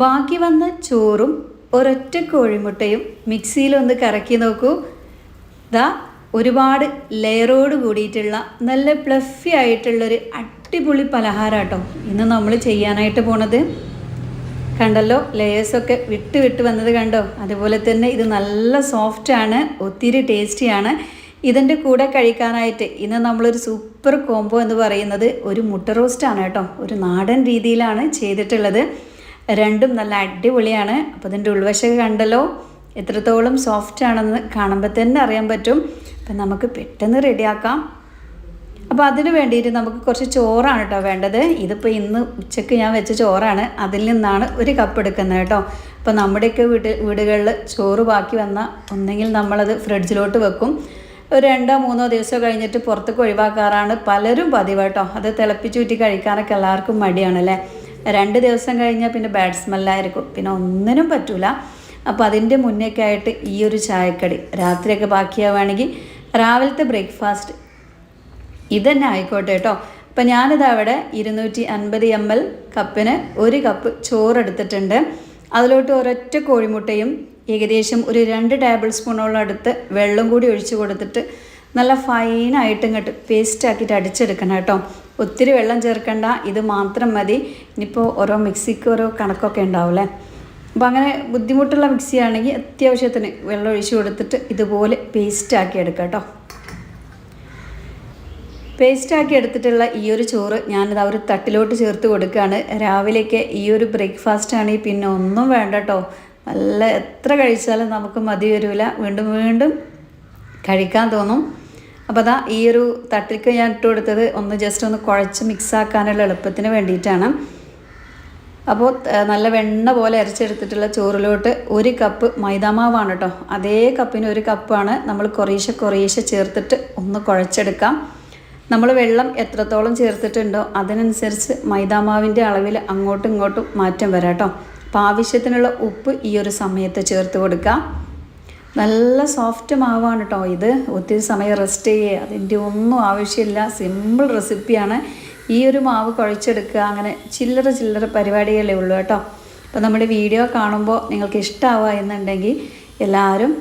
ബാക്കി വന്ന ചോറും ഒരൊറ്റ കോഴിമുട്ടയും മിക്സിയിലൊന്ന് കറക്കി നോക്കൂ. ദാ ഒരുപാട് ലെയറോട് കൂടിയിട്ടുള്ള നല്ല പ്ലഫി ആയിട്ടുള്ളൊരു അടിപൊളി പലഹാരം കേട്ടോ ഇന്ന് നമ്മൾ ചെയ്യാനായിട്ട് പോണത്. കണ്ടല്ലോ ലെയേഴ്സൊക്കെ വിട്ട് വിട്ട് വന്നത് കണ്ടോ? അതുപോലെ തന്നെ ഇത് നല്ല സോഫ്റ്റാണ് ഒത്തിരി ടേസ്റ്റിയാണ് ഇതിന്റെ കൂടെ കഴിക്കാനായിട്ട് ഇന്ന് നമ്മളൊരു സൂപ്പർ കോംബോ എന്ന് പറയുന്നത് ഒരു മുട്ട റോസ്റ്റാണ് കേട്ടോ. ഒരു നാടൻ രീതിയിലാണ് ചെയ്തിട്ടുള്ളത്. രണ്ടും നല്ല അടിപൊളിയാണ്. അപ്പോൾ ഇതിന്റെ ഉൾവശമൊക്കെ കണ്ടല്ലോ. എത്രത്തോളം സോഫ്റ്റ് ആണെന്ന് കാണുമ്പോൾ തന്നെ അറിയാൻ പറ്റും. അപ്പം നമുക്ക് പെട്ടെന്ന് റെഡിയാക്കാം. അപ്പോൾ അതിന് വേണ്ടിയിട്ട് നമുക്ക് കുറച്ച് ചോറാണ് കേട്ടോ വേണ്ടത്. ഇതിപ്പോൾ ഇന്ന് ഉച്ചയ്ക്ക് ഞാൻ വെച്ച ചോറാണ്. അതിൽ നിന്നാണ് ഒരു കപ്പ് എടുക്കുന്നത് കേട്ടോ അപ്പോൾ നമ്മുടെയൊക്കെ വീട് വീടുകളിൽ ചോറ് ബാക്കി വന്നാൽ ഒന്നെങ്കിൽ നമ്മളത് ഫ്രിഡ്ജിലോട്ട് വെക്കും. ഒരു രണ്ടോ മൂന്നോ ദിവസം കഴിഞ്ഞിട്ട് പുറത്തേക്ക് ഒഴിവാക്കാറാണ് പലരും പതിവ് കേട്ടോ അത് തിളപ്പിച്ചൂറ്റി കഴിക്കാനൊക്കെ എല്ലാവർക്കും മടിയാണല്ലേ? രണ്ട് ദിവസം കഴിഞ്ഞാൽ പിന്നെ ബാഡ് സ്മെല്ലായിരിക്കും പിന്നെ ഒന്നിനും പറ്റൂല. അപ്പോൾ അതിന്റെ മുന്നേക്കെ ആയിട്ട് ഈ ഒരു ചായക്കടി രാത്രിയൊക്കെ ബാക്കിയാവുകയാണെങ്കിൽ രാവിലത്തെ ബ്രേക്ക്ഫാസ്റ്റ് ഇതന്നെ ആയിക്കോട്ടെ കേട്ടോ അപ്പം ഞാനിത് അവിടെ ഇരുന്നൂറ്റി അൻപത് എം എൽ കപ്പിന് ഒരു കപ്പ് ചോറ് എടുത്തിട്ടുണ്ട് അതിലോട്ട് ഒരൊറ്റ കോഴിമുട്ടയും ഏകദേശം ഒരു രണ്ട് ടേബിൾ സ്പൂണോളം അടുത്ത് വെള്ളം കൂടി ഒഴിച്ച് കൊടുത്തിട്ട് നല്ല ഫൈനായിട്ട് ഇങ്ങോട്ട് പേസ്റ്റ് ആക്കിയിട്ട് അടിച്ചെടുക്കണം കേട്ടോ ഒത്തിരി വെള്ളം ചേർക്കണ്ട ഇത് മാത്രം മതി. ഇനിയിപ്പോൾ ഓരോ മിക്സിക്ക് ഓരോ കണക്കൊക്കെ ഉണ്ടാവില്ലേ? അപ്പോൾ അങ്ങനെ ബുദ്ധിമുട്ടുള്ള മിക്സി ആണെങ്കിൽ അത്യാവശ്യത്തിന് വെള്ളം ഒഴിച്ചു കൊടുത്തിട്ട് ഇതുപോലെ പേസ്റ്റാക്കി എടുക്കാം കേട്ടോ. പേസ്റ്റാക്കി എടുത്തിട്ടുള്ള ഈ ഒരു ചോറ് ഞാനിത് ഒരു തട്ടിലോട്ട് ചേർത്ത് കൊടുക്കുകയാണ്. രാവിലെയൊക്കെ ഈ ഒരു ബ്രേക്ക്ഫാസ്റ്റ് ആണെങ്കിൽ പിന്നെ ഒന്നും വേണ്ട കേട്ടോ. നല്ല എത്ര കഴിച്ചാലും നമുക്ക് മതി വരില്ല വീണ്ടും വീണ്ടും കഴിക്കാൻ തോന്നും. അപ്പോൾ അതാ ഈ ഒരു തട്ടിലേക്ക് ഞാൻ ഇട്ട് കൊടുത്തത് ഒന്ന് ജസ്റ്റ് ഒന്ന് കുഴച്ച് മിക്സ് ആക്കാനുള്ള എളുപ്പത്തിന് വേണ്ടിയിട്ടാണ്. അപ്പോൾ നല്ല വെണ്ണ പോലെ അരച്ചെടുത്തിട്ടുള്ള ചോറിലോട്ട് ഒരു കപ്പ് മൈദാമാവാണ് കേട്ടോ അതേ കപ്പിന് ഒരു കപ്പാണ് നമ്മൾ കുറേശ്ശെ കുറേശ്ശെ ചേർത്തിട്ട് ഒന്ന് കുഴച്ചെടുക്കാം. നമ്മൾ വെള്ളം എത്രത്തോളം ചേർത്തിട്ടുണ്ടോ അതിനനുസരിച്ച് മൈദാമാവിന്റെ അളവിൽ അങ്ങോട്ടും ഇങ്ങോട്ടും മാറ്റം വരാം കേട്ടോ അപ്പോൾ ആവശ്യത്തിനുള്ള ഉപ്പ് ഈ ഒരു സമയത്ത് ചേർത്ത് കൊടുക്കാം. നല്ല സോഫ്റ്റ് മാവാണ് കേട്ടോ ഇത്. ഒത്തിരി സമയം റെസ്റ്റ് ചെയ്യുക അതിന്റെ ഒന്നും ആവശ്യമില്ല. സിമ്പിൾ റെസിപ്പിയാണ് ഈ ഒരു മാവ് കുഴച്ചെടുക്കുക. അങ്ങനെ ചില്ലറ ചില്ലറ പരിപാടികളേ ഉള്ളൂ കേട്ടോ. അപ്പോൾ നമ്മുടെ വീഡിയോ കാണുമ്പോൾ നിങ്ങൾക്ക് ഇഷ്ടമാവുക എന്നുണ്ടെങ്കിൽ എല്ലാവരും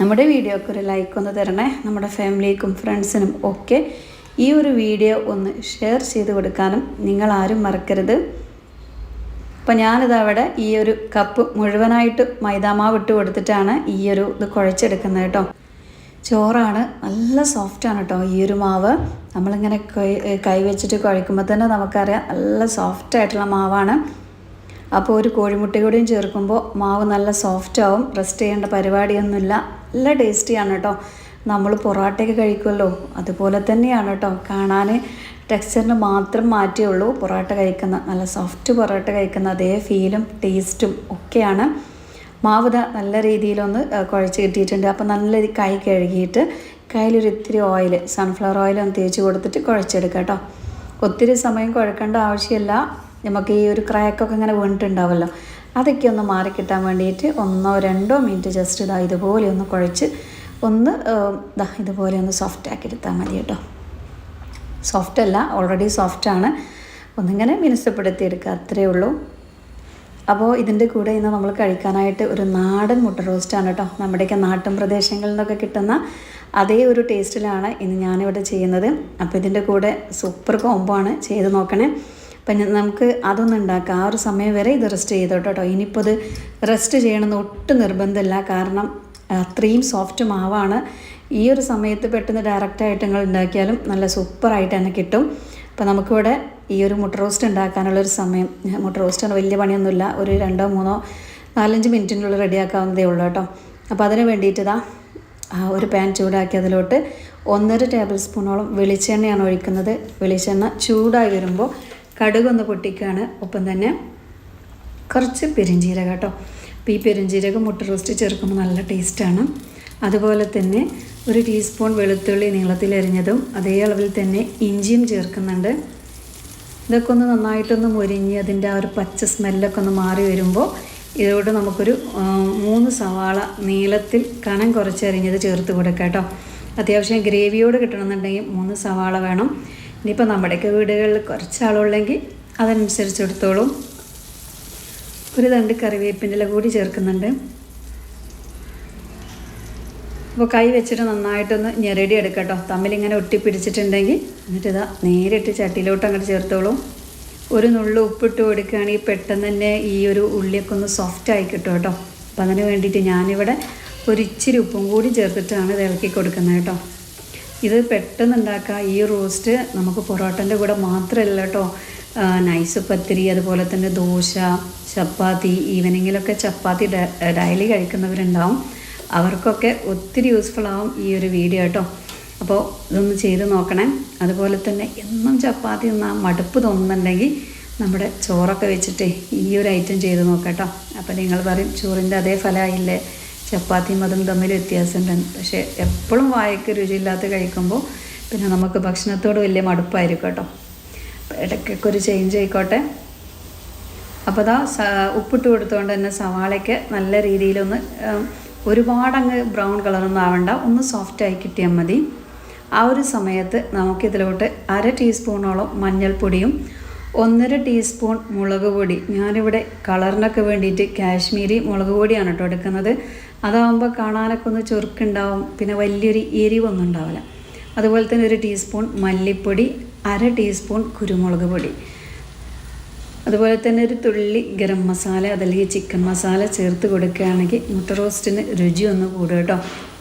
നമ്മുടെ വീഡിയോക്ക് ഒരു ലൈക്ക് ഒന്ന് തരണേ. നമ്മുടെ ഫാമിലിക്കും ഫ്രണ്ട്സിനും ഒക്കെ ഈ ഒരു വീഡിയോ ഒന്ന് ഷെയർ ചെയ്ത് കൊടുക്കാനും നിങ്ങളാരും മറക്കരുത്. അപ്പോൾ ഞാനിത് അവിടെ ഈ ഒരു കപ്പ് മുഴുവനായിട്ട് മൈദാമാവ് ഇട്ട് കൊടുത്തിട്ടാണ് ഈ ഒരു ഇത് കുഴച്ചെടുക്കുന്നത് കേട്ടോ. ചോറാണ് നല്ല സോഫ്റ്റാണ് കേട്ടോ ഈ ഒരു മാവ്. നമ്മളിങ്ങനെ കൈ കൈ വെച്ചിട്ട് കുഴക്കുമ്പോൾ തന്നെ നമുക്കറിയാം നല്ല സോഫ്റ്റ് ആയിട്ടുള്ള മാവാണ്. അപ്പോൾ ഒരു കോഴിമുട്ട കൂടിയും ചേർക്കുമ്പോൾ മാവ് നല്ല സോഫ്റ്റ് ആവും. റെസ്റ്റ് ചെയ്യേണ്ട പരിപാടിയൊന്നുമില്ല. നല്ല ടേസ്റ്റിയാണ് കേട്ടോ. നമ്മൾ പൊറോട്ടയൊക്കെ കഴിക്കുമല്ലോ. അതുപോലെ തന്നെയാണ് കേട്ടോ കാണാൻ ടെക്സ്ചറിന് മാത്രം മാറ്റിയുള്ളൂ പൊറോട്ട കഴിക്കുന്ന നല്ല സോഫ്റ്റ് പൊറോട്ട കഴിക്കുന്ന അതേ ഫീലും ടേസ്റ്റും ഒക്കെയാണ്. മാവ് ദാ നല്ല രീതിയിലൊന്ന് കുഴച്ച് കിട്ടിയിട്ടുണ്ട്. അപ്പോൾ നല്ല കൈ കഴുകിയിട്ട് കയ്യിലൊരു ഇത്തിരി ഓയിൽ സൺഫ്ലവർ ഓയിൽ ഒന്ന് തേച്ച് കൊടുത്തിട്ട് കുഴച്ചെടുക്കുക കേട്ടോ ഒത്തിരി സമയം കുഴക്കേണ്ട ആവശ്യമില്ല. നമുക്ക് ഈ ഒരു ക്രാക്കൊക്കെ ഇങ്ങനെ വീണിട്ടുണ്ടാവുമല്ലോ അതൊക്കെ ഒന്ന് മാറിക്കിട്ടാൻ വേണ്ടിയിട്ട് ഒന്നോ രണ്ടോ മിനിറ്റ് ജസ്റ്റ് ഇതാ ഇതുപോലെ ഒന്ന് കുഴച്ച് ഒന്ന് ഇതാ ഇതുപോലെ ഒന്ന് സോഫ്റ്റ് ആക്കി എടുത്താൽ മതി കേട്ടോ സോഫ്റ്റ് അല്ല ഓൾറെഡി സോഫ്റ്റ് സോഫ്റ്റാണ് ഒന്നിങ്ങനെ മിനുസപ്പെടുത്തി എടുക്കുക അത്രയേ ഉള്ളൂ. അപ്പോൾ ഇതിന്റെ കൂടെ ഇന്ന് നമ്മൾ കഴിക്കാനായിട്ട് ഒരു നാടൻ മുട്ട റോസ്റ്റാണ് കേട്ടോ. നമ്മുടെയൊക്കെ നാട്ടിൻ പ്രദേശങ്ങളിൽ നിന്നൊക്കെ കിട്ടുന്ന അതേ ഒരു ടേസ്റ്റിലാണ് ഇന്ന് ഞാനിവിടെ ചെയ്യുന്നത്. അപ്പോൾ ഇതിന്റെ കൂടെ സൂപ്പർ കോംബോ ആണ് ചെയ്ത് നോക്കണേ. അപ്പം നമുക്ക് അതൊന്നും ഉണ്ടാക്കാം. ആ ഒരു സമയം വരെ ഇത് റെസ്റ്റ് ചെയ്തോട്ടോ കേട്ടോ. ഇനിയിപ്പോൾ ഇത് റെസ്റ്റ് ചെയ്യണമെന്ന് ഒട്ടും നിർബന്ധമില്ല. കാരണം അത്രയും സോഫ്റ്റ് മാവാണ്. ഈ ഒരു സമയത്ത് പെട്ടെന്ന് ഡയറക്റ്റായിട്ട് നിങ്ങൾ ഉണ്ടാക്കിയാലും നല്ല സൂപ്പറായിട്ട് തന്നെ കിട്ടും. അപ്പോൾ നമുക്കിവിടെ ഈ ഒരു മുട്ട റോസ്റ്റ് ഉണ്ടാക്കാനുള്ളൊരു സമയം മുട്ട റോസ്റ്റ് വലിയ പണിയൊന്നുമില്ല. ഒരു രണ്ടോ മൂന്നോ നാലഞ്ച് മിനിറ്റിനുള്ളിൽ റെഡിയാക്കാവുന്നതേ ഉള്ളൂ കേട്ടോ. അപ്പോൾ അതിന് വേണ്ടിയിട്ട് ഇതാ ഒരു പാൻ ചൂടാക്കി അതിലോട്ട് ഒന്നര ടേബിൾ സ്പൂണോളം വെളിച്ചെണ്ണയാണ് ഒഴിക്കുന്നത്. വെളിച്ചെണ്ണ ചൂടായി വരുമ്പോൾ കടുകൊന്ന് പൊട്ടിക്കുകയാണ്. ഒപ്പം തന്നെ കുറച്ച് പെരിഞ്ചീരകം കേട്ടോ. അപ്പോൾ ഈ പെരിഞ്ചീരകം മുട്ട റോസ്റ്റ് ചേർക്കുമ്പോൾ നല്ല ടേസ്റ്റാണ് അതുപോലെ തന്നെ ഒരു ടീസ്പൂൺ വെളുത്തുള്ളി നീളത്തിൽ അരിഞ്ഞതും അതേ അളവിൽ തന്നെ ഇഞ്ചിയും ചേർക്കുന്നുണ്ട്. ഇതൊക്കെ ഒന്ന് നന്നായിട്ടൊന്ന് മുരിഞ്ഞ് അതിന്റെ ആ ഒരു പച്ച സ്മെല്ലൊക്കെ ഒന്ന് മാറി വരുമ്പോൾ ഇതോട് നമുക്കൊരു മൂന്ന് സവാള നീളത്തിൽ കനം കുറച്ചരിഞ്ഞത് ചേർത്ത് കൊടുക്കാം കേട്ടോ. അത്യാവശ്യം ഗ്രേവിയോട് കിട്ടണമെന്നുണ്ടെങ്കിൽ മൂന്ന് സവാള വേണം. ഇനിയിപ്പോൾ നമ്മുടെയൊക്കെ വീടുകളിൽ കുറച്ച് ആളുള്ളെങ്കിൽ അതനുസരിച്ച് എടുത്തോളും. ഒരു തണ്ട് കറിവേപ്പിന്റെ കൂടി ചേർക്കുന്നുണ്ട്. അപ്പോൾ കൈ വെച്ചിട്ട് നന്നായിട്ടൊന്ന് ഞെരടി എടുക്കട്ടോ. തമ്മിലിങ്ങനെ ഒട്ടിപ്പിടിച്ചിട്ടുണ്ടെങ്കിൽ എന്നിട്ട് ഇതാ നേരിട്ട് ചട്ടിയിലോട്ട് അങ്ങോട്ട് ചേർത്തോളൂ. ഒരു നുള്ളു ഉപ്പിട്ട് കൊടുക്കുകയാണെങ്കിൽ പെട്ടെന്ന് തന്നെ ഈ ഒരു ഉള്ളിയൊക്കെ ഒന്ന് സോഫ്റ്റ് ആയി കിട്ടും കേട്ടോ. അപ്പോൾ അതിന് വേണ്ടിയിട്ട് ഞാനിവിടെ ഒരു ഇച്ചിരി ഉപ്പും കൂടി ചേർത്തിട്ടാണ് ഇത് ഇളക്കി കൊടുക്കുന്നത് കേട്ടോ. ഇത് പെട്ടെന്ന് ഉണ്ടാക്കുക ഈ റോസ്റ്റ് നമുക്ക് പൊറോട്ടന്റെ കൂടെ മാത്രമല്ല കേട്ടോ. നൈസ് പത്തിരി അതുപോലെ തന്നെ ദോശ ചപ്പാത്തി ഈവനിങ്ങിലൊക്കെ ചപ്പാത്തി ഡെയിലി കഴിക്കുന്നവരുണ്ടാവും. അവർക്കൊക്കെ ഒത്തിരി യൂസ്ഫുൾ ആവും ഈ ഒരു വീഡിയോ കേട്ടോ. അപ്പോൾ ഇതൊന്ന് ചെയ്ത് നോക്കണേ. അതുപോലെ തന്നെ എന്നും ചപ്പാത്തി ഒന്നും മടുപ്പ് തോന്നുന്നുണ്ടെങ്കിൽ നമ്മുടെ ചോറൊക്കെ വെച്ചിട്ട് ഈ ഒരു ഐറ്റം ചെയ്ത് നോക്കട്ടോ അപ്പോൾ നിങ്ങൾ പറയും ചോറിന്റെ അതേ ഫലമായില്ലേ? ചപ്പാത്തിയും അതും തമ്മിൽ വ്യത്യാസമുണ്ടെന്ന് പക്ഷേ എപ്പോഴും വായക്ക് രുചിയില്ലാത്ത കഴിക്കുമ്പോൾ പിന്നെ നമുക്ക് ഭക്ഷണത്തോട് വലിയ മടുപ്പായിരിക്കും കേട്ടോ. ഇടയ്ക്കൊക്കെ ഒരു ചേഞ്ച് ആയിക്കോട്ടെ. അപ്പോൾ അതാ ഉപ്പിട്ട് കൊടുത്തുകൊണ്ട് തന്നെ സവാളയ്ക്ക് നല്ല രീതിയിലൊന്ന് ഒരുപാടങ്ങ് ബ്രൗൺ കളറൊന്നും ആവണ്ട. ഒന്ന് സോഫ്റ്റായി കിട്ടിയാൽ മതി. ആ ഒരു സമയത്ത് നമുക്കിതിലോട്ട് അര ടീസ്പൂണോളം മഞ്ഞൾപ്പൊടിയും ഒന്നര ടീസ്പൂൺ മുളക് പൊടി. ഞാനിവിടെ കളറിനൊക്കെ വേണ്ടിയിട്ട് കാശ്മീരി മുളക് പൊടിയാണ് കേട്ടോ എടുക്കുന്നത്. അതാവുമ്പോൾ കാണാനൊക്കെ ഒന്ന് ചുരുക്കുണ്ടാവും പിന്നെ വലിയൊരു എരിവൊന്നും ഉണ്ടാവില്ല. അതുപോലെ തന്നെ ഒരു ടീസ്പൂൺ മല്ലിപ്പൊടി അര ടീസ്പൂൺ കുരുമുളക് പൊടി. അതുപോലെ തന്നെ ഒരു തുള്ളി ഗരം മസാല അതല്ലെങ്കിൽ ചിക്കൻ മസാല ചേർത്ത് കൊടുക്കുകയാണെങ്കിൽ മുട്ട റോസ്റ്റിന് രുചി ഒന്ന് കൂടും കേട്ടോ.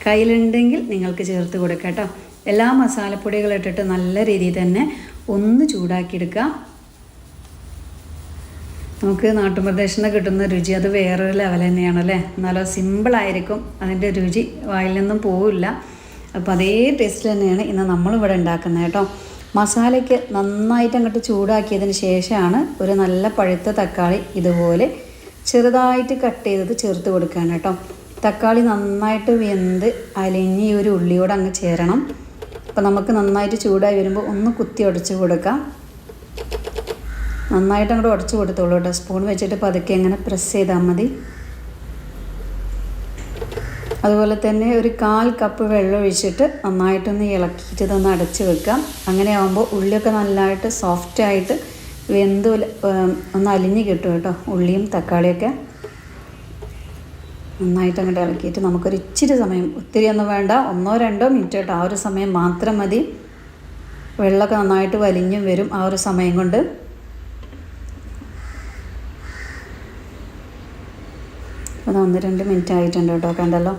കയ്യിലുണ്ടെങ്കിൽ നിങ്ങൾക്ക് ചേർത്ത് കൊടുക്കാം കേട്ടോ. എല്ലാ മസാലപ്പൊടികളും ഇട്ടിട്ട് നല്ല രീതിയിൽ തന്നെ ഒന്ന് ചൂടാക്കിയെടുക്കുക. നമുക്ക് നാട്ടുപ്രദേശത്ത് നിന്ന് കിട്ടുന്ന രുചി അത് വേറൊരു ലെവൽ തന്നെയാണല്ലേ എന്നാലോ സിമ്പിളായിരിക്കും അതിന്റെ രുചി വായിൽ നിന്നും പോവില്ല. അപ്പോൾ അതേ ടേസ്റ്റ് തന്നെയാണ് ഇന്ന് നമ്മളിവിടെ ഉണ്ടാക്കുന്നത് കേട്ടോ. മസാലയ്ക്ക് നന്നായിട്ട് അങ്ങോട്ട് ചൂടാക്കിയതിന് ശേഷമാണ് ഒരു നല്ല പഴുത്ത തക്കാളി ഇതുപോലെ ചെറുതായിട്ട് കട്ട് ചെയ്തത് ചേർത്ത് കൊടുക്കുകയാണ് കേട്ടോ. തക്കാളി നന്നായിട്ട് വെന്ത് അലിഞ്ഞ് ഈ ഒരു ഉള്ളിയോട് അങ്ങ് ചേരണം. അപ്പോൾ നമുക്ക് നന്നായിട്ട് ചൂടായി വരുമ്പോൾ ഒന്ന് കുത്തി ഉടച്ച് കൊടുക്കാം. നന്നായിട്ട് അങ്ങോട്ട് ഉടച്ച് കൊടുത്തോളൂ കേട്ടോ. സ്പൂൺ വെച്ചിട്ട് പതുക്കെ ഇങ്ങനെ പ്രസ് ചെയ്താൽ മതി. അതുപോലെ തന്നെ ഒരു കാൽ കപ്പ് വെള്ളം ഒഴിച്ചിട്ട് നന്നായിട്ടൊന്ന് ഇളക്കിയിട്ട് ഇതൊന്ന് അടച്ച് വെക്കാം അങ്ങനെ ആകുമ്പോൾ ഉള്ളിയൊക്കെ നല്ലതായിട്ട് സോഫ്റ്റായിട്ട് വെന്ത് ഒന്ന് അലിഞ്ഞ് കിട്ടും കേട്ടോ. ഉള്ളിയും തക്കാളിയൊക്കെ നന്നായിട്ട് അങ്ങോട്ട് ഇളക്കിയിട്ട് നമുക്കൊരു ഇച്ചിരി സമയം ഒത്തിരി ഒന്നും വേണ്ട ഒന്നോ രണ്ടോ മിനിറ്റ് കേട്ടോ. ആ ഒരു സമയം മാത്രം മതി. വെള്ളമൊക്കെ നന്നായിട്ട് വലിഞ്ഞും വരും ആ ഒരു സമയം കൊണ്ട്. അത് ഒന്ന് രണ്ട് മിനിറ്റ് ആയിട്ടുണ്ട് കേട്ടോ കണ്ടല്ലോ.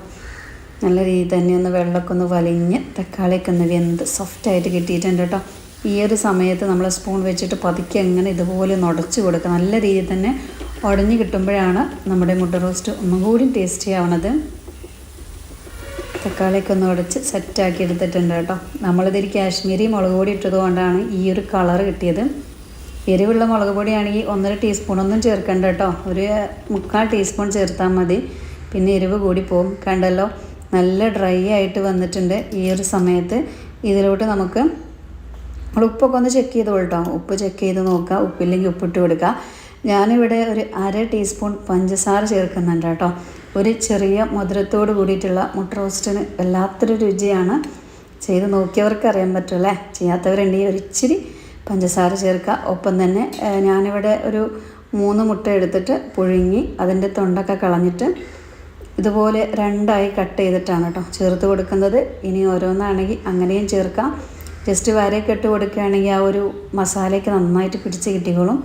നല്ല രീതിയിൽ തന്നെ ഒന്ന് വെള്ളമൊക്കെ ഒന്ന് വലിഞ്ഞ് തക്കാളിയൊക്കെ ഒന്ന് വെന്ത് സോഫ്റ്റായിട്ട് കിട്ടിയിട്ടുണ്ട് കേട്ടോ. ഈ ഒരു സമയത്ത് നമ്മൾ സ്പൂൺ വെച്ചിട്ട് പതുക്കെ അങ്ങനെ ഇതുപോലെ ഒന്ന് കൊടുക്കുക. നല്ല രീതിയിൽ തന്നെ ഉടഞ്ഞു കിട്ടുമ്പോഴാണ് നമ്മുടെ മുട്ട റോസ്റ്റ് ഒന്നും കൂടി ടേസ്റ്റി ആവണത്. തക്കാളിയൊക്കെ ഒന്ന് ഉടച്ച് സെറ്റാക്കി എടുത്തിട്ടുണ്ട് കേട്ടോ. നമ്മളിതിൽ കാശ്മീരി മുളക് പൊടി ഇട്ടത് കൊണ്ടാണ് ഈ ഒരു കളർ കിട്ടിയത്. എരിവുള്ള മുളക് പൊടിയാണെങ്കിൽ ഒന്നര ടീസ്പൂണൊന്നും ചേർക്കേണ്ട കേട്ടോ. ഒരു മുക്കാൽ ടീസ്പൂൺ ചേർത്താൽ മതി. പിന്നെ എരിവ് കൂടി പോകും കണ്ടല്ലോ? നല്ല ഡ്രൈ ആയിട്ട് വന്നിട്ടുണ്ട് ഈ ഒരു സമയത്ത്. ഇതിലോട്ട് നമുക്ക് നമ്മൾ ഉപ്പൊക്കെ ഒന്ന് ചെക്ക് ചെയ്ത് കേട്ടോ ഉപ്പ് ചെക്ക് ചെയ്ത് നോക്കുക ഉപ്പില്ലെങ്കിൽ ഉപ്പിട്ട് കൊടുക്കുക ഞാനിവിടെ ഒരു അര ടീസ്പൂൺ പഞ്ചസാര ചേർക്കുന്നുണ്ട് കേട്ടോ ഒരു ചെറിയ മധുരത്തോട് കൂടിയിട്ടുള്ള മുട്ട റോസ്റ്റിന് വല്ലാത്തൊരു രുചിയാണ്. ചെയ്ത് നോക്കിയവർക്ക് അറിയാൻ പറ്റുമല്ലേ ചെയ്യാത്തവരുണ്ടെങ്കിൽ ഒരു ഇച്ചിരി പഞ്ചസാര ചേർക്കുക. ഒപ്പം തന്നെ ഞാനിവിടെ ഒരു മൂന്ന് മുട്ട എടുത്തിട്ട് പുഴുങ്ങി അതിന്റെ തൊണ്ടൊക്കെ കളഞ്ഞിട്ട് ഇതുപോലെ രണ്ടായി കട്ട് ചെയ്തിട്ടാണ് കേട്ടോ ചേർത്ത് കൊടുക്കുന്നത്. ഇനി ഓരോന്നാണെങ്കിൽ അങ്ങനെയും ചേർക്കാം. ജസ്റ്റ് വരയൊക്കെ ഇട്ട് കൊടുക്കുകയാണെങ്കിൽ ആ ഒരു മസാലയൊക്കെ നന്നായിട്ട് പിടിച്ച് കിട്ടിക്കോളും.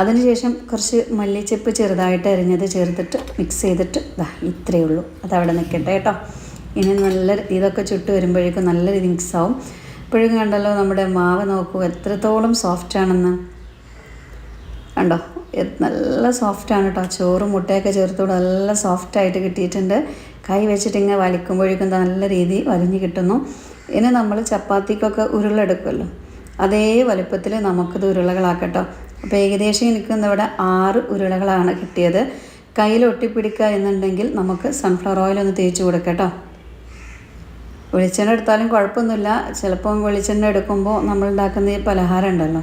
അതിനുശേഷം കുറച്ച് മല്ലിച്ചെപ്പ് ചെറുതായിട്ട് അരിഞ്ഞത് ചേർത്തിട്ട് മിക്സ് ചെയ്തിട്ട് ഇതാ ഇത്രയേ ഉള്ളൂ. അതവിടെ നിൽക്കട്ടെ കേട്ടോ ഇനി നല്ല ഇതൊക്കെ ചുട്ട് വരുമ്പോഴേക്കും നല്ല രീതി മിക്സ് ആവും. ഇപ്പോഴും കണ്ടല്ലോ നമ്മുടെ മാവ് നോക്കൂ എത്രത്തോളം സോഫ്റ്റ് ആണെന്ന്. കണ്ടോ? നല്ല സോഫ്റ്റാണ് കേട്ടോ ചോറും മുട്ടയൊക്കെ ചേർത്തോട് നല്ല സോഫ്റ്റായിട്ട് കിട്ടിയിട്ടുണ്ട്. കൈ വെച്ചിട്ട് ഇങ്ങനെ വലിക്കുമ്പോഴേക്കും നല്ല രീതി വലിഞ്ഞ് കിട്ടുന്നു. ഇനി നമ്മൾ ചപ്പാത്തിക്കൊക്കെ ഉരുളെടുക്കുമല്ലോ അതേ വലുപ്പത്തിൽ നമുക്കിത് ഉരുളകളാക്കട്ടോ അപ്പോൾ ഏകദേശം എനിക്ക് ഇവിടെ ആറ് ഉരുളകളാണ് കിട്ടിയത്. കയ്യിൽ ഒട്ടിപ്പിടിക്കുക എന്നുണ്ടെങ്കിൽ നമുക്ക് സൺഫ്ലവർ ഓയിൽ ഒന്ന് തേച്ച് കൊടുക്കട്ടോ വെളിച്ചെണ്ണ എടുത്താലും കുഴപ്പമൊന്നുമില്ല. ചിലപ്പം വെളിച്ചെണ്ണ എടുക്കുമ്പോൾ നമ്മൾ ഉണ്ടാക്കുന്ന ഈ പലഹാരം ഉണ്ടല്ലോ.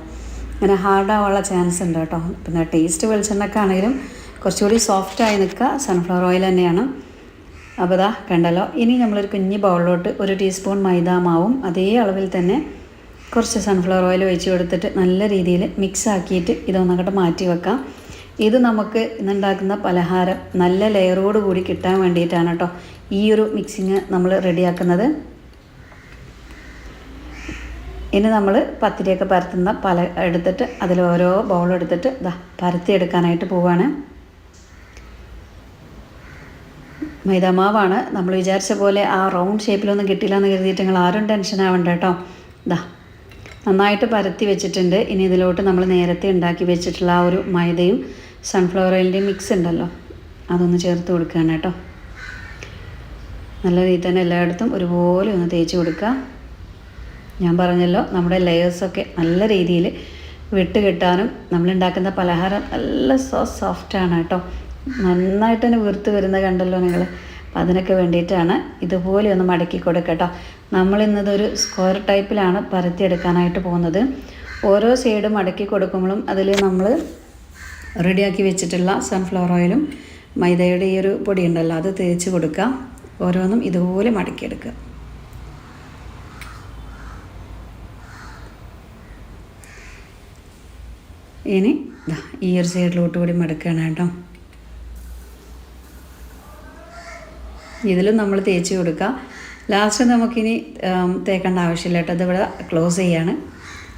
ഇങ്ങനെ ഹാർഡാവാനുള്ള ചാൻസ് ഉണ്ട് കേട്ടോ. പിന്നെ ടേസ്റ്റ് വെളിച്ചെണ്ണക്കാണെങ്കിലും കുറച്ചുകൂടി സോഫ്റ്റായി നിൽക്കുക. സൺഫ്ലവർ ഓയിൽ തന്നെയാണ്. അപ്പോൾ ഇതാ കണ്ടല്ലോ. ഇനി നമ്മളൊരു കുഞ്ഞ് ബൗളിലോട്ട് ഒരു ടീസ്പൂൺ മൈദ മാവും അതേ അളവിൽ തന്നെ കുറച്ച് സൺഫ്ലവർ ഓയിൽ ഒഴിച്ച് കൊടുത്തിട്ട് നല്ല രീതിയിൽ മിക്സ് ആക്കിയിട്ട് ഇതൊന്നങ്ങോട്ട് മാറ്റി വെക്കാം. ഇത് നമുക്ക് ഇന്നുണ്ടാക്കുന്ന പലഹാരം നല്ല ലെയറോട് കൂടി കിട്ടാൻ വേണ്ടിയിട്ടാണ് കേട്ടോ. ഈ ഒരു മിക്സിങ് നമ്മൾ റെഡിയാക്കുന്നത് ഇനി നമ്മൾ പത്തിരിയൊക്കെ പരത്തുന്ന പല എടുത്തിട്ട് അതിൽ ഓരോ ബൗൾ എടുത്തിട്ട് ഇതാ പരത്തി എടുക്കാനായിട്ട് പോവാണ്. മൈദാമാവാണ്. നമ്മൾ വിചാരിച്ച പോലെ ആ റൗണ്ട് ഷേപ്പിലൊന്നും കിട്ടില്ല എന്ന് കരുതിയിട്ട് നിങ്ങൾ ആരും ടെൻഷൻ ആവണ്ട കേട്ടോ. ഇതാ നന്നായിട്ട് പരത്തി വെച്ചിട്ടുണ്ട്. ഇനി ഇതിലോട്ട് നമ്മൾ നേരത്തെ ഉണ്ടാക്കി വെച്ചിട്ടുള്ള ആ ഒരു മൈദയും സൺഫ്ലവർ ഓയിലിന്റെയും മിക്സ് ഉണ്ടല്ലോ. അതൊന്ന് ചേർത്ത് കൊടുക്കുകയാണ് കേട്ടോ. നല്ല രീതിയിൽ തന്നെ എല്ലായിടത്തും ഒരുപോലെ ഒന്ന് തേച്ച് കൊടുക്കുക. ഞാൻ പറഞ്ഞല്ലോ നമ്മുടെ ലെയേഴ്സൊക്കെ നല്ല രീതിയിൽ വിട്ട് കിട്ടാനും നമ്മളുണ്ടാക്കുന്ന പലഹാരം നല്ല സോ സോഫ്റ്റാണ് കേട്ടോ. നന്നായിട്ട് തന്നെ വീർത്ത് വരുന്ന കണ്ടല്ലോ നിങ്ങൾ അപ്പം അതിനൊക്കെ വേണ്ടിയിട്ടാണ് ഇതുപോലെ ഒന്ന് മടക്കി കൊടുക്കട്ടോ നമ്മളിന്നതൊരു സ്ക്വയർ ടൈപ്പിലാണ് പരത്തിയെടുക്കാനായിട്ട് പോകുന്നത്. ഓരോ സൈഡും മടക്കി കൊടുക്കുമ്പോഴും അതിൽ നമ്മൾ റെഡിയാക്കി വെച്ചിട്ടുള്ള സൺഫ്ലവർ ഓയിലും മൈദയുടെ ഈ ഒരു പൊടി ഉണ്ടല്ലോ അത് തേച്ച് കൊടുക്കുക. ഓരോന്നും ഇതുപോലെ മടക്കിയെടുക്കുക ഇനി ഈ ഒരു സൈഡിലോട്ട് കൂടി മടക്കുകയാണ് കേട്ടോ. ഇതിലും നമ്മൾ തേച്ച് കൊടുക്കുക. ലാസ്റ്റ് നമുക്കിനി തേക്കേണ്ട ആവശ്യമില്ല കേട്ടോ. ഇതിവിടെ ക്ലോസ് ചെയ്യാണ്.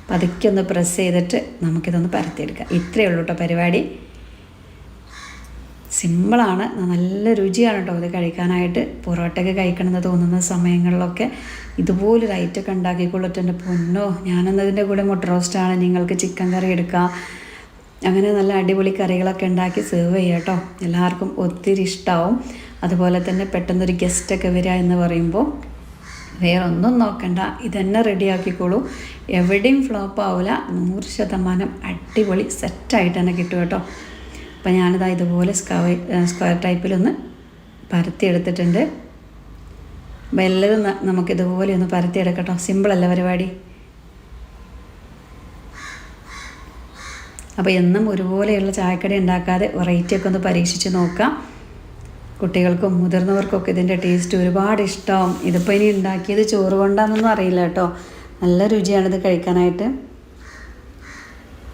പതുക്കെ ഒന്ന് പ്രസ് ചെയ്തിട്ട് നമുക്കിതൊന്ന് പരത്തിയെടുക്കാം ഇത്രയേ ഉള്ളൂ കേട്ടോ പരിപാടി. സിമ്പിളാണ്. നല്ല രുചിയാണ് കേട്ടോ ഇത് കഴിക്കാനായിട്ട്. പൊറോട്ടയൊക്കെ കഴിക്കണമെന്ന് തോന്നുന്ന സമയങ്ങളിലൊക്കെ ഇതുപോലൊരു ഐറ്റമൊക്കെ ഉണ്ടാക്കിക്കൊള്ളിട്ട് എന്റെ പൊന്നോ. ഞാനെന്നതിന്റെ കൂടെ മുട്ട റോസ്റ്റാണ്. നിങ്ങൾക്ക് ചിക്കൻ കറി എടുക്കാം. അങ്ങനെ നല്ല അടിപൊളി കറികളൊക്കെ ഉണ്ടാക്കി സെർവ് ചെയ്യുക കേട്ടോ എല്ലാവർക്കും ഒത്തിരി ഇഷ്ടമാവും അതുപോലെ തന്നെ പെട്ടെന്നൊരു ഗസ്റ്റൊക്കെ വരിക എന്ന് പറയുമ്പോൾ വേറെ ഒന്നും നോക്കണ്ട. ഇതന്നെ റെഡിയാക്കിക്കോളൂ. എവിടെയും ഫ്ലോപ്പ് ആവില്ല നൂറ് ശതമാനം അടിപൊളി സെറ്റായിട്ട് തന്നെ കിട്ടും കേട്ടോ. അപ്പം ഞാനിതാ ഇതുപോലെ സ്ക്വയർ സ്ക്വയർ ടൈപ്പിലൊന്ന് പരത്തി എടുത്തിട്ടുണ്ട് അപ്പം എല്ലാതും ന- നമുക്കിതുപോലെ ഒന്ന് പരത്തി എടുക്കട്ടോ സിമ്പിളല്ല പരിപാടി? അപ്പോൾ എന്നും ഒരുപോലെയുള്ള ചായക്കടി ഉണ്ടാക്കാതെ വെറൈറ്റി ഒക്കെ ഒന്ന് പരീക്ഷിച്ച് നോക്കാം. കുട്ടികൾക്കും മുതിർന്നവർക്കൊക്കെ ഇതിന്റെ ടേസ്റ്റ് ഒരുപാട് ഇഷ്ടമാവും. ഇതിപ്പോൾ ഇനി ഉണ്ടാക്കിയത് ചോറ് കൊണ്ടാണെന്നൊന്നും അറിയില്ല കേട്ടോ. നല്ല രുചിയാണിത് കഴിക്കാനായിട്ട്.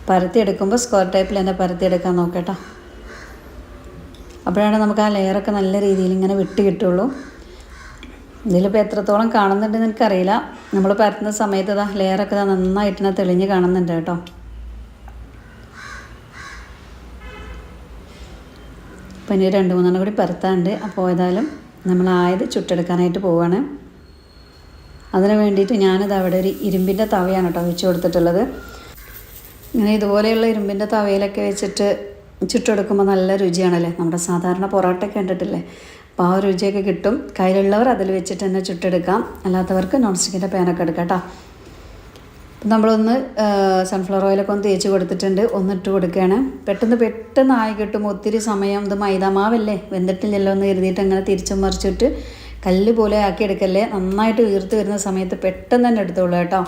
പരത്തി എടുക്കുമ്പോൾ സ്ക്വയർ ടൈപ്പിൽ തന്നെ പരത്തി എടുക്കാൻ നോക്കട്ടോ അപ്പോഴാണ് നമുക്ക് ആ ലെയറൊക്കെ നല്ല രീതിയിൽ ഇങ്ങനെ വിട്ട് കിട്ടുള്ളൂ. ഇതിലിപ്പോൾ എത്രത്തോളം കാണുന്നുണ്ടെന്ന് എനിക്കറിയില്ല. നമ്മൾ പരത്തുന്ന സമയത്ത് ഇതാ ലെയറൊക്കെ ഇതാ നന്നായിട്ട് തെളിഞ്ഞ് കാണുന്നുണ്ട് കേട്ടോ. അപ്പോൾ ഇനി രണ്ട് മൂന്നെണ്ണം കൂടി പരത്താണ്ട് അപ്പോൾ ഏതായാലും നമ്മൾ ആയത് ചുട്ടെടുക്കാനായിട്ട് പോവാണ്. അതിന് വേണ്ടിയിട്ട് ഞാനിത് അവിടെ ഒരു ഇരുമ്പിന്റെ തവയാണ് കേട്ടോ വെച്ച് കൊടുത്തിട്ടുള്ളത്. ഇങ്ങനെ ഇതുപോലെയുള്ള ഇരുമ്പിന്റെ തവയിലൊക്കെ വെച്ചിട്ട് ചുട്ടെടുക്കുമ്പോൾ നല്ല രുചിയാണല്ലേ? നമ്മുടെ സാധാരണ പൊറോട്ടയൊക്കെ കണ്ടിട്ടില്ലേ? അപ്പോൾ ആ രുചിയൊക്കെ കിട്ടും. കയ്യിലുള്ളവർ അതിൽ വെച്ചിട്ട് തന്നെ ചുട്ടെടുക്കാം. അല്ലാത്തവർക്ക് നോൺ സ്റ്റിക്കിന്റെ പാനൊക്കെ എടുക്കാം കേട്ടോ. നമ്മളൊന്ന് സൺഫ്ലവർ ഓയിലൊക്കെ ഒന്ന് തേച്ച് കൊടുത്തിട്ടുണ്ട്. ഒന്ന് ഇട്ട് കൊടുക്കുകയാണ്. പെട്ടെന്ന് പെട്ടെന്ന് ആയി കിട്ടും. ഒത്തിരി സമയം ഇത് മൈദാമാവല്ലേ? വെന്തിട്ടില്ലല്ലോ എന്ന് കരുതിയിട്ട് അങ്ങനെ തിരിച്ചു മറിച്ചിട്ട് കല്ല് പോലെ ആക്കി എടുക്കല്ലേ? നന്നായിട്ട് വീർത്ത് വരുന്ന സമയത്ത് പെട്ടെന്ന് തന്നെ എടുത്തോളൂ കേട്ടോ.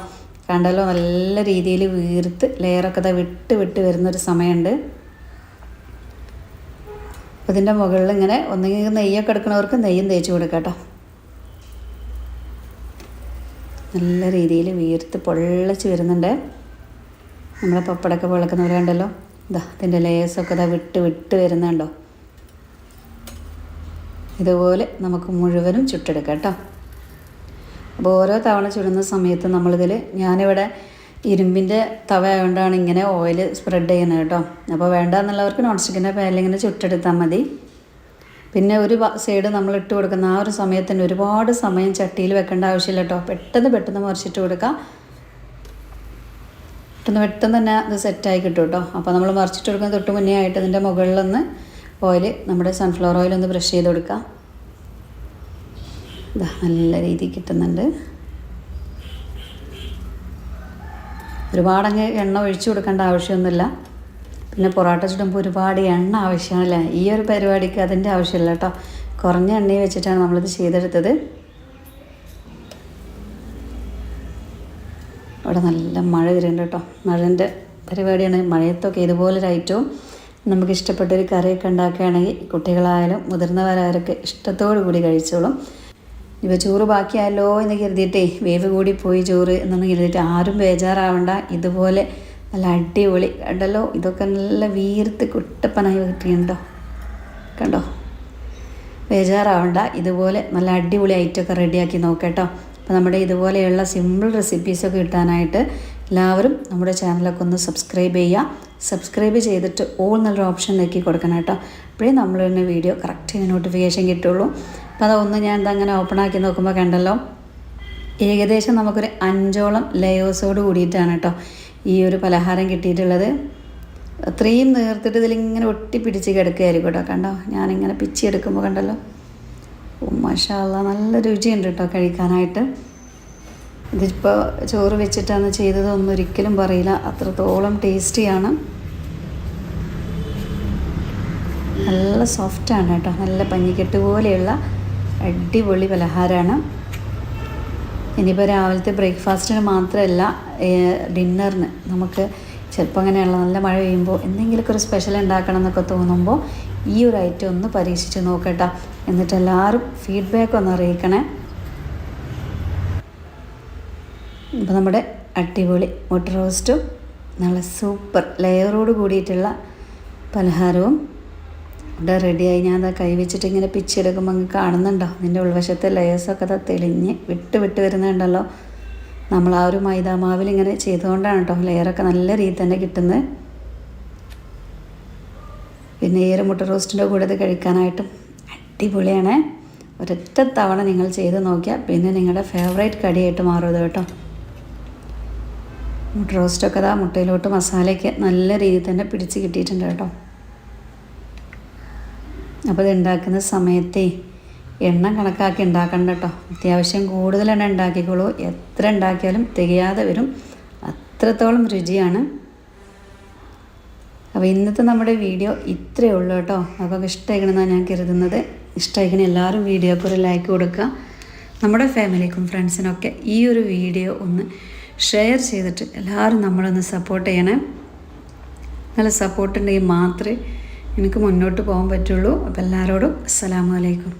കണ്ടല്ലോ? നല്ല രീതിയിൽ വീർത്ത് ലെയറൊക്കെ വിട്ട് വിട്ട് വരുന്നൊരു സമയമുണ്ട്. അപ്പോൾ ഇതിന്റെ മുകളിൽ ഇങ്ങനെ ഒന്നെങ്കിൽ നെയ്യൊക്കെ എടുക്കണവർക്ക് നെയ്യും തേച്ച് കൊടുക്കാം കേട്ടോ നല്ല രീതിയിൽ വീർത്ത് പൊള്ളച്ച് വരുന്നുണ്ട്. നമ്മളെ പപ്പടമൊക്കെ പൊളക്കുന്ന പോലെ ഉണ്ടല്ലോ ഇതാ ഇതിന്റെ ലേസൊക്കെ ഇതാ വിട്ട് വിട്ട് വരുന്നുണ്ടോ? ഇതുപോലെ നമുക്ക് മുഴുവനും ചുട്ടെടുക്കാം കേട്ടോ. അപ്പോൾ ഓരോ തവണ ചുടുന്ന സമയത്ത് നമ്മളിതിൽ ഞാനിവിടെ ഇരുമ്പിന്റെ തവ ആയതുകൊണ്ടാണ് ഇങ്ങനെ ഓയിൽ സ്പ്രെഡ് ചെയ്യുന്നത് കേട്ടോ. അപ്പോൾ വേണ്ട എന്നുള്ളവർക്ക് നോൺ സ്റ്റിക്കിന്റെ പാനിൽ ഇങ്ങനെ ചുട്ടെടുത്താൽ മതി. പിന്നെ ഒരു സൈഡ് നമ്മൾ ഇട്ട് കൊടുക്കുന്ന ആ ഒരു സമയത്തിന് ഒരുപാട് സമയം ചട്ടിയിൽ വെക്കേണ്ട ആവശ്യമില്ല കേട്ടോ. പെട്ടെന്ന് പെട്ടെന്ന് മറിച്ചിട്ട് കൊടുക്കാം. പെട്ടെന്ന് പെട്ടെന്ന് തന്നെ ഇത് സെറ്റായി കിട്ടും കേട്ടോ. അപ്പോൾ നമ്മൾ മറിച്ചിട്ട് കൊടുക്കുന്ന തൊട്ട് മുന്നേ ആയിട്ട് ഇതിന്റെ മുകളിലൊന്ന് ഓയിൽ നമ്മുടെ സൺഫ്ലവർ ഓയിൽ ഒന്ന് ബ്രഷ് ചെയ്ത് കൊടുക്കാം. ഇതാ നല്ല രീതിയിൽ കിട്ടുന്നുണ്ട്. ഒരുപാടങ്ങ് എണ്ണ ഒഴിച്ചു കൊടുക്കേണ്ട ആവശ്യമൊന്നുമില്ല. പിന്നെ പൊറോട്ട ചുടുമ്പോൾ ഒരുപാട് എണ്ണ ആവശ്യമാണല്ലേ? ഈ ഒരു പരിപാടിക്ക് അതിന്റെ ആവശ്യമില്ല കേട്ടോ. കുറഞ്ഞ എണ്ണയിൽ വെച്ചിട്ടാണ് നമ്മളിത് ചെയ്തെടുത്തത്. അവിടെ നല്ല മഴ വരുന്നുണ്ട് കേട്ടോ. മഴന്റെ പരിപാടിയാണ്. മഴയത്തൊക്കെ ഇതുപോലൊരു ഐറ്റവും നമുക്ക് ഇഷ്ടപ്പെട്ടൊരു കറിയൊക്കെ ഉണ്ടാക്കുകയാണെങ്കിൽ കുട്ടികളായാലും മുതിർന്നവരായാലൊക്കെ ഇഷ്ടത്തോടു കൂടി കഴിച്ചോളും. ഇപ്പോൾ ചോറ് ബാക്കിയായല്ലോ എന്ന് കരുതിയിട്ടേ വേവ് കൂടി പോയി ചോറ് എന്നൊന്നും കരുതിയിട്ട് ആരും ബേജാറാവണ്ട. ഇതുപോലെ നല്ല അടിപൊളി. കണ്ടല്ലോ? ഇതൊക്കെ നല്ല വീർത്ത് കുട്ടപ്പനായി കിട്ടിയിട്ടുണ്ടോ കണ്ടോ? ബേജാറാവണ്ട. ഇതുപോലെ നല്ല അടിപൊളി ഐറ്റമൊക്കെ റെഡിയാക്കി നോക്കട്ടോ. അപ്പോൾ നമ്മുടെ ഇതുപോലെയുള്ള സിമ്പിൾ റെസിപ്പീസൊക്കെ കിട്ടാനായിട്ട് എല്ലാവരും നമ്മുടെ ചാനലൊക്കെ ഒന്ന് സബ്സ്ക്രൈബ് ചെയ്യുക. സബ്സ്ക്രൈബ് ചെയ്തിട്ട് ഓൾ നല്ലൊരു ഓപ്ഷൻ നോക്കി കൊടുക്കണം കേട്ടോ. അപ്പോഴേ നമ്മൾ തന്നെ വീഡിയോ കറക്റ്റ് നോട്ടിഫിക്കേഷൻ കിട്ടുള്ളൂ. അപ്പോൾ അതൊന്ന് ഞാൻ ഇതങ്ങനെ ഓപ്പൺ ആക്കി നോക്കുമ്പോൾ കണ്ടല്ലോ. ഏകദേശം നമുക്കൊരു അഞ്ചോളം ലെയേഴ്സോട് കൂടിയിട്ടാണ് കേട്ടോ ഈ ഒരു പലഹാരം കിട്ടിയിട്ടുള്ളത്. അത്രയും നേർത്തിട്ട് ഇതിലിങ്ങനെ ഒട്ടിപ്പിടിച്ച് കിടക്കുകയായിരിക്കും കേട്ടോ കണ്ടോ? ഞാനിങ്ങനെ പിച്ചി എടുക്കുമ്പോൾ കണ്ടല്ലോ. മഷാല്ല നല്ല രുചിയുണ്ട് കേട്ടോ കഴിക്കാനായിട്ട്. ഇതിപ്പോൾ ചോറ് വെച്ചിട്ടാണ് ചെയ്തതൊന്നും ഒരിക്കലും പറയില്ല. അത്രത്തോളം ടേസ്റ്റിയാണ്. നല്ല സോഫ്റ്റാണ് കേട്ടോ നല്ല പഞ്ഞിക്കെട്ട് പോലെയുള്ള അടിപൊളി പലഹാരമാണ് ഇനിയിപ്പോൾ രാവിലത്തെ ബ്രേക്ക്ഫാസ്റ്റിന് മാത്രമല്ല ഡിന്നറിന്. നമുക്ക് ചിലപ്പോൾ അങ്ങനെയുള്ള നല്ല മഴ പെയ്യുമ്പോൾ എന്തെങ്കിലുമൊക്കെ ഒരു സ്പെഷ്യൽ ഉണ്ടാക്കണം എന്നൊക്കെ തോന്നുമ്പോൾ ഈ ഒരു ഐറ്റം ഒന്ന് പരീക്ഷിച്ച് നോക്കട്ടെ. എന്നിട്ട് എല്ലാവരും ഫീഡ്ബാക്ക് ഒന്ന് അറിയിക്കണേ. ഇപ്പോൾ നമ്മുടെ അടിപൊളി മുട്ട റോസ്റ്റും നല്ല സൂപ്പർ ലെയറോട് കൂടിയിട്ടുള്ള പലഹാരവും ഇവിടെ റെഡിയായി ഞാൻ അതാ കൈ വെച്ചിട്ട് ഇങ്ങനെ പിച്ചെടുക്കുമ്പോൾ അങ്ങ് കാണുന്നുണ്ടോ? നിന്റെ ഉൾവശത്തെ ലെയേഴ്സൊക്കെ അതാ തെളിഞ്ഞ് വിട്ട് വിട്ട് വരുന്നുണ്ടല്ലോ. നമ്മൾ ആ ഒരു മൈദാമാവിൽ ഇങ്ങനെ ചെയ്തുകൊണ്ടാണ് കേട്ടോ ലെയറൊക്കെ നല്ല രീതിയിൽ തന്നെ കിട്ടുന്നത്. പിന്നെ ഈ ഒരു മുട്ട റോസ്റ്റിന്റെ കൂടെ ഇത് കഴിക്കാനായിട്ടും അടിപൊളിയാണ്. ഒരൊറ്റ തവണ നിങ്ങൾ ചെയ്ത് നോക്കിയാൽ പിന്നെ നിങ്ങളുടെ ഫേവറേറ്റ് കടിയായിട്ട് മാറും കേട്ടോ. മുട്ട റോസ്റ്റൊക്കെ അതാ മുട്ടയിലോട്ട് മസാലയൊക്കെ നല്ല രീതിയിൽ തന്നെ പിടിച്ച് കിട്ടിയിട്ടുണ്ട് കേട്ടോ. അപ്പോൾ ഇത് ഉണ്ടാക്കുന്ന സമയത്തേ എണ്ണ കണക്കാക്കി ഉണ്ടാക്കണ്ട കേട്ടോ. അത്യാവശ്യം കൂടുതൽ എണ്ണ ഉണ്ടാക്കിക്കോളൂ. എത്ര ഉണ്ടാക്കിയാലും തികയാതെ വരും. അത്രത്തോളം രുചിയാണ്. അപ്പോൾ ഇന്നത്തെ നമ്മുടെ വീഡിയോ ഇത്രയേ ഉള്ളൂ കേട്ടോ. അപ്പോൾ ഇഷ്ടമായിക്കണമെന്നാണ് ഞാൻ കരുതുന്നത്. ഇഷ്ടമായിക്കണ എല്ലാവരും വീഡിയോക്ക് ഒരു ലൈക്ക് കൊടുക്കുക. നമ്മുടെ ഫാമിലിക്കും ഫ്രണ്ട്സിനൊക്കെ ഈ ഒരു വീഡിയോ ഒന്ന് ഷെയർ ചെയ്തിട്ട് എല്ലാവരും നമ്മളൊന്ന് സപ്പോർട്ട് ചെയ്യണേ. നല്ല സപ്പോർട്ടുണ്ടെങ്കിൽ മാത്രമേ എനിക്ക് മുന്നോട്ട് പോകാൻ പറ്റുള്ളൂ. അപ്പോൾ എല്ലാവരോടും അസ്സലാമു അലൈക്കും.